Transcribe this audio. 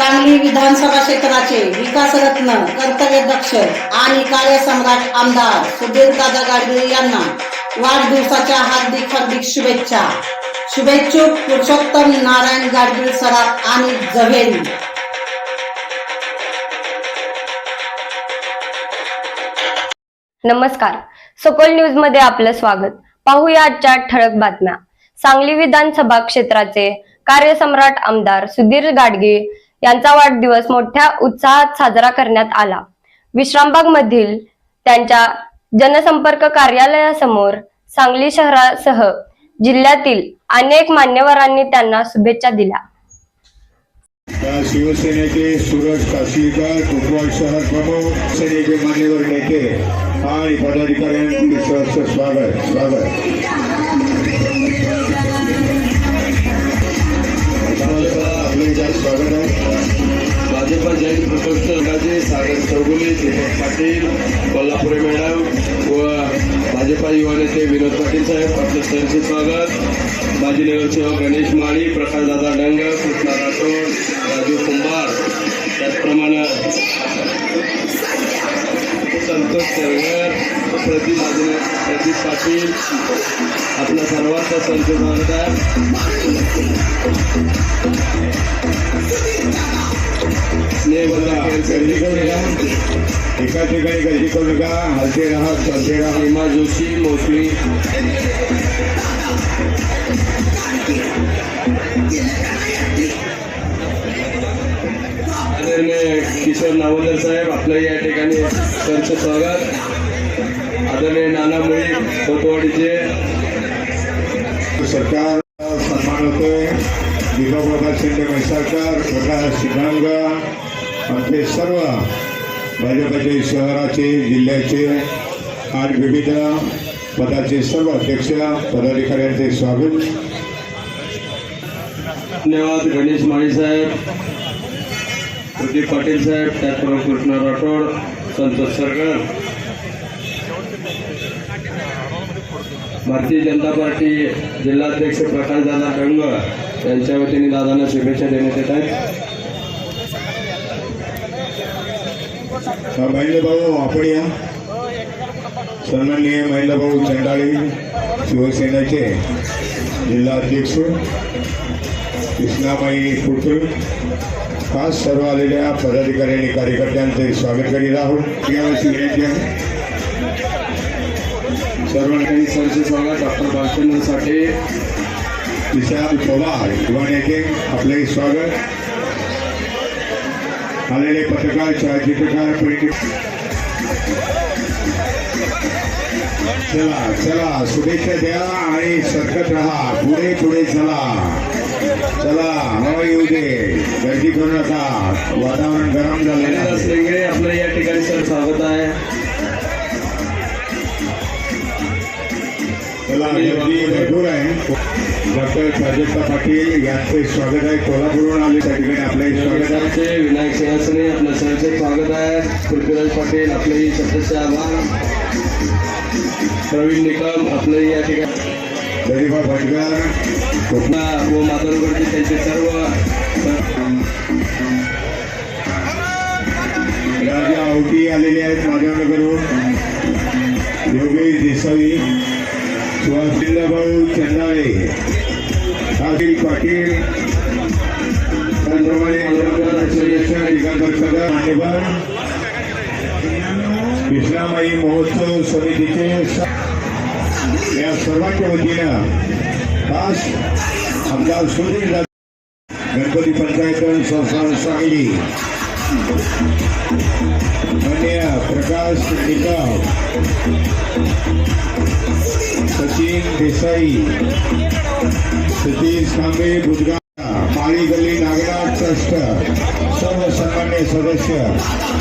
सांगली विधानसभा क्षेत्राचे विकासरत्न कर्तव्यदक्ष आणि कार्यसम्राट आमदार सुधीर दादा गाडगे यांना वाढदिवसाच्या हार्दिक हार्दिक शुभेच्छा. शुभेच्छुक पुरुषोत्तम नारायण गाडगीळ सराफ आणि जव्हेरी. नमस्कार. सकोल न्यूजमध्ये आपलं स्वागत. पाहूया आजच्या ठळक बातम्या. सांगली विधानसभा क्षेत्राचे कार्यसम्राट आमदार सुधीर गाडगे यांचा वाढदिवस मोठ्या उत्साहात साजरा करण्यात आला. विश्रामबाग मधील त्यांच्या जनसंपर्क कार्यालयासमोर सांगली शहरासह जिल्ह्यातील अनेक मान्यवरांनी त्यांना शुभेच्छा दिल्या. शिवसेनेचे सूरज कासलीकर कुपवाड शहर प्रमुख सेनेचे मान्यवर नेते आणि पदाधिकाऱ्यांचे स्वागत स्वागत. भाजपा जयंत प्रकोष्ठ संघाचे सागर चौगुले दीपक पाटील कोल्हापुरे मॅडम व भाजपा युवा नेते विनोद पाटील साहेब आपलं सहर्ष स्वागत. माजी नगरसेवक गणेश माळी प्रकाशदादा डंग कृष्णा राठोड राजू कुंभार. त्याचप्रमाणे संतोष सरगर प्रदीप माजने प्रदीप पाटील आपल्या सर्वांचं करू नका एका ठिकाणी गर्दी करू नका. हलते राहा चालते राहा. हेमा जोशी मोसमी. आदरणीय किशोर नावंदर साहेब आपलं या ठिकाणी सरचं स्वागत. आमदार प्रकाश शिखांग आमचे सर्व भाजपचे शहराचे जिल्ह्याचे आणि विविध पदाचे सर्व अध्यक्ष पदाधिकाऱ्यांचे स्वागत. धन्यवाद गणेश माळी साहेब. प्रदीप पाटील साहेब त्याचबरोबर कृष्ण राठोड संतोष सरगर भारतीय जनता पार्टी जिल्हाध्यक्ष प्रकाशदादा डंग यांच्या वतीने दादांना शुभेच्छा देण्यात येत आहेत. महेंद्र भाऊ, आपण या. सन्माननीय महेंद्र भाऊ चंडाळी, शिवसेनेचे जिल्हा अध्यक्ष कृष्णाबाई फुटकर खास सर्व आलेल्या पदाधिकारी आणि कार्यकर्त्यांचे स्वागत करीत आहोत. यावर्षी सर्व काही सरचे स्वागत डॉक्टर बालचंद्र साठे विशाल पवार युवा एक आपले स्वागत. आलेले पत्रकार छायाचित्रकार चला चला शुभेच्छा द्या आणि सरकत राहा. पुढे पुढे चला. चला हवा येऊ दे. गर्दी करू नका. वातावरण गरम झालेलं असल्यामुळे आपलं या ठिकाणी सर स्वागत आहे. भरपूर आहे डॉक्टर प्राजक्ता पाटील यांचे स्वागत आहे. कोल्हापूरहून आले त्या ठिकाणी. स्वागत आहे. विनायक सिंहासने आपलं सहर्ष स्वागत आहे. पृथ्वीराज पाटील आपलंही सदस्य आभार. प्रवीण निकम आपलंही या ठिकाणी. भटकर. कोकणा व माधवगडचे त्यांचे सर्व. राजा आवटी आलेले आहेत माधवनगरहून. योगेश देसाई. सुहासिंदा भाऊ चंदाळे काशील पाटील त्याचप्रमाणे दिगंबर महोत्सव समितीचे या सर्वांच्या वतीनं खास आमदार सुधीर गणपती पंचायत संस्थान सांगली मान्य प्रकाश निकाव સચિન દેસાઈ સતીશ ખાંભે ભુજગામ પાળી ગલી નાગરાજ ટ્રસ્ટ સર્વ સન્માન્ય સદસ્ય.